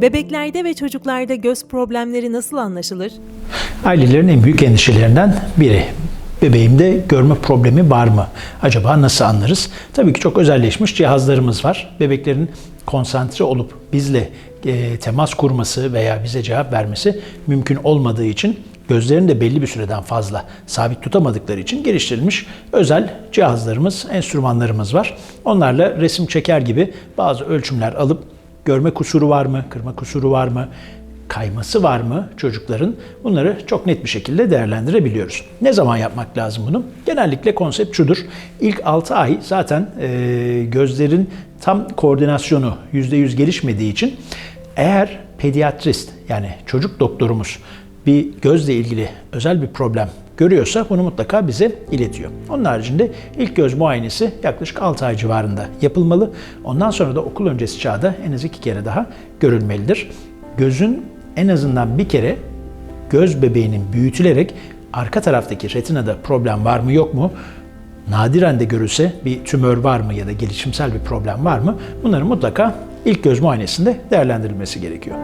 Bebeklerde ve çocuklarda göz problemleri nasıl anlaşılır? Ailelerin en büyük endişelerinden biri. Bebeğimde görme problemi var mı? Acaba nasıl anlarız? Tabii ki çok özelleşmiş cihazlarımız var. Bebeklerin konsantre olup bizle e, temas kurması veya bize cevap vermesi mümkün olmadığı için gözlerini de belli bir süreden fazla sabit tutamadıkları için geliştirilmiş özel cihazlarımız, enstrümanlarımız var. Onlarla resim çeker gibi bazı ölçümler alıp görme kusuru var mı, kırma kusuru var mı, kayması var mı çocukların? Bunları çok net bir şekilde değerlendirebiliyoruz. Ne zaman yapmak lazım bunu? Genellikle konsept şudur. İlk 6 ay zaten e, gözlerin tam koordinasyonu %100 gelişmediği için eğer pediatrist yani çocuk doktorumuz bir gözle ilgili özel bir problem görüyorsa bunu mutlaka bize iletiyor. Onun haricinde ilk göz muayenesi yaklaşık 6 ay civarında yapılmalı. Ondan sonra da okul öncesi çağda en az iki kere daha görülmelidir. Gözün en azından bir kere göz bebeğinin büyütülerek arka taraftaki retinada problem var mı yok mu nadiren de görülse bir tümör var mı ya da gelişimsel bir problem var mı bunların mutlaka ilk göz muayenesinde değerlendirilmesi gerekiyor.